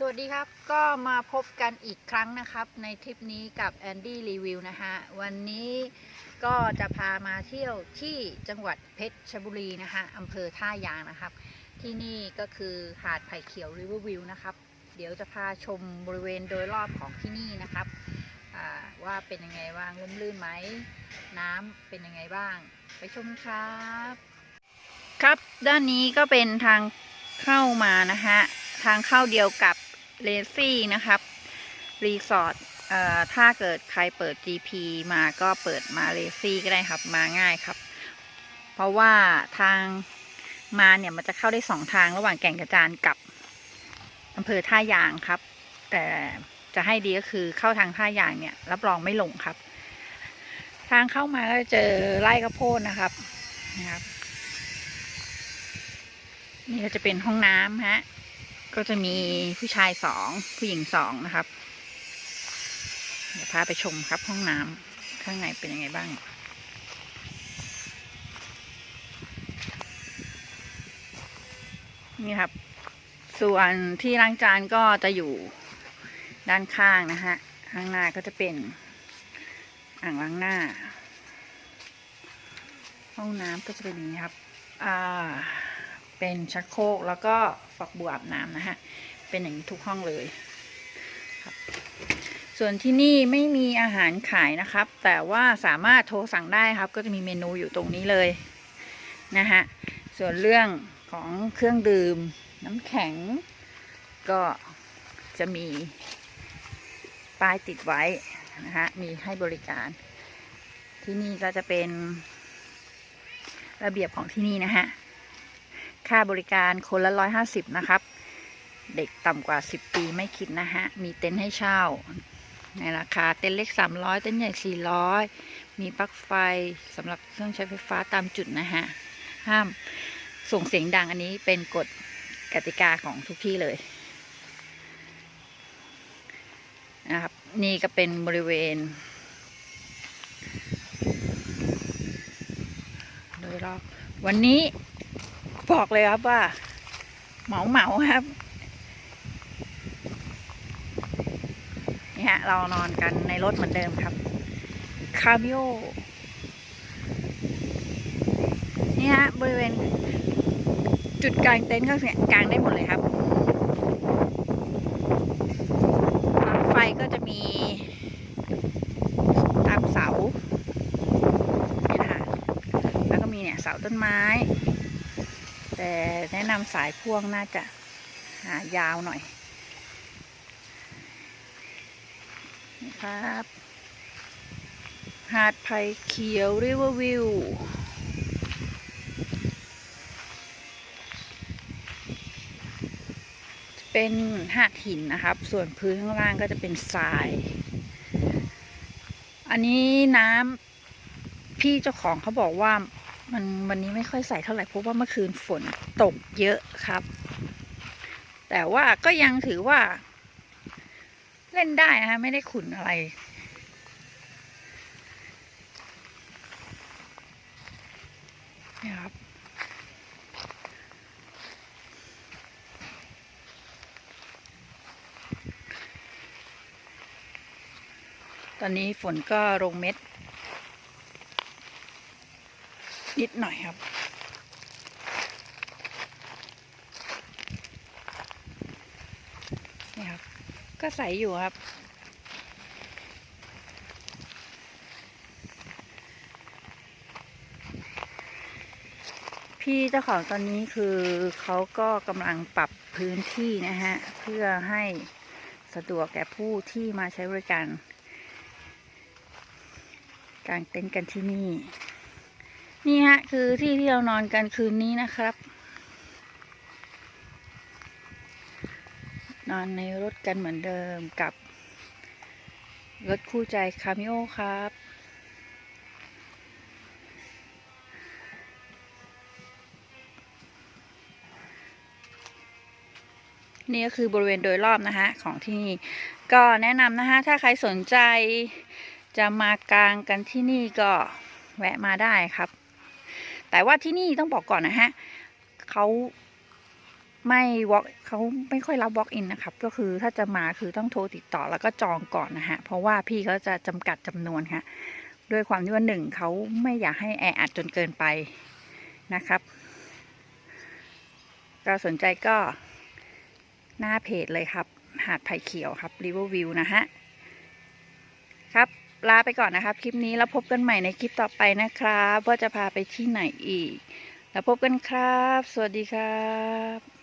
สวัสดีครับก็มาพบกันอีกครั้งนะครับ ในทริปนี้กับแอนดี้รีวิวนะฮะ วันนี้ก็จะพามาเที่ยวที่จังหวัดเพชรบุรีนะฮะอำเภอท่ายางนะครับ ที่นี่ก็คือหาดไผ่เขียวริเวอร์วิวนะครับ เดี๋ยวจะพาชมบริเวณโดยรอบของที่นี่นะครับว่าเป็นยังไงบ้างร่มรื่นไหม น้ำเป็นยังไงบ้าง ไปชมครับ ครับด้านนี้ก็เป็นทางเข้ามานะฮะทางเข้าเดียวกับ เลซี่นะครับ รีสอร์ทถ้าเกิดใครเปิด GP มาก็เปิดมาเลซี่ก็ได้ครับ มาง่ายครับ เพราะว่าทางมาเนี่ยมันจะเข้าได้สองทางระหว่างแก่งกระจานกับอำเภอท่ายางครับ แต่จะให้ดีก็คือเข้าทางท่ายางเนี่ย รับรองไม่หลงครับ ทางเข้ามาก็จะเจอไร่ข้าวโพดนะครับนะครับ นี่ก็จะเป็นห้องน้ำฮะ ก็จะมีผู้ชายสองผู้หญิงสองนะครับ เดี๋ยวพาไปชมครับห้องน้ำข้างในเป็นยังไงบ้างนี่ครับ ส่วนที่ล้างจานก็จะอยู่ด้านข้างนะฮะข้างหน้าก็จะเป็น อ่างล้างหน้า ห้องน้ำก็จะเป็นอย่างนี้ครับ อ่า เป็นชักโครกแล้วก็ฝักบัวอาบน้ำนะฮะ เป็นอย่างนี้ทุกห้องเลยครับส่วนที่นี่ไม่มีอาหารขายนะครับ แต่ว่าสามารถโทรสั่งได้ครับ ก็จะมีเมนูอยู่ตรงนี้เลยนะฮะ ส่วนเรื่องของเครื่องดื่มน้ำแข็ง ก็จะมีป้ายติดไว้นะฮะมีให้บริการ ที่นี่ก็จะเป็นระเบียบของที่นี่นะฮะ ค่าบริการคนละร้อยห้าสิบนะครับ เด็กต่ำกว่าสิบปีไม่คิดนะฮะ มีเต็นท์ให้เช่า ในราคาเต็นท์เล็กสามร้อยเต็นท์ใหญ่สี่ร้อยมีปลั๊กไฟสำหรับเครื่องใช้ไฟฟ้าตามจุดนะฮะ ห้ามส่งเสียงดังอันนี้เป็นกฎกติกาของทุกที่เลยนะครับ นี่ก็เป็นบริเวณ โดยรอบวันนี้ บอกเลยครับว่า เหมาเหมาครับ นี่ฮะ เรานอนกันในรถเหมือนเดิมครับ คาบิโอ นี่ฮะ บริเวณ จุดกลางเต็นท์ก็เนี่ยกลางได้หมดเลยครับปลั๊กไฟก็จะมีตามเสา นี่นะคะแล้วก็มีเนี่ยเสาต้นไม้ แต่แนะนำสายพ่วงน่าจะหายาวหน่อยครับ หาดไผ่เขียวริเวอร์วิวเป็นหาดหินนะครับ ส่วนพื้นข้างล่างก็จะเป็นทราย อันนี้น้ำพี่เจ้าของเขาบอกว่า มันวันนี้ไม่ค่อยใส่เท่าไหร่เพราะว่าเมื่อคืนฝนตกเยอะครับ แต่ว่าก็ยังถือว่า เล่นได้นะคะไม่ได้ขุนอะไร นี่ครับตอนนี้ฝนก็ลงเม็ด นิดหน่อยครับนี่ครับ ก็ใสอยู่ครับ พี่เจ้าของตอนนี้คือเขาก็กำลังปรับพื้นที่นะฮะ เพื่อให้สะดวกแก่ผู้ที่มาใช้บริการกางเต็นท์กันที่นี่ นี่ฮะ คือที่ที่เรานอนกันคืนนี้นะครับ นอนในรถกันเหมือนเดิมกับ รถคู่ใจคามิโอครับ นี่ก็คือบริเวณโดยรอบนะฮะ ของที่นี่ ก็แนะนำนะฮะ ถ้าใครสนใจจะมากางกันที่นี่ก็แวะมาได้ครับ แต่ว่าที่นี่ต้องบอกก่อนนะฮะเขาไม่ walk เขาไม่ค่อยรับ walk in นะครับ ก็คือถ้าจะมาคือต้องโทรติดต่อแล้วก็จองก่อนนะฮะ เพราะว่าพี่เขาจะจำกัดจำนวนค่ะด้วยความที่ว่าหนึ่งเขาไม่อยากให้แออัดจนเกินไปนะครับ ก็สนใจก็หน้าเพจเลยครับ หาดไผ่เขียวครับ River View นะฮะ ครับ ลาไปก่อนนะครับ คลิปนี้แล้วพบกันใหม่ในคลิปต่อไปนะครับ ว่าจะพาไปที่ไหนอีก แล้วพบกันครับ สวัสดีครับ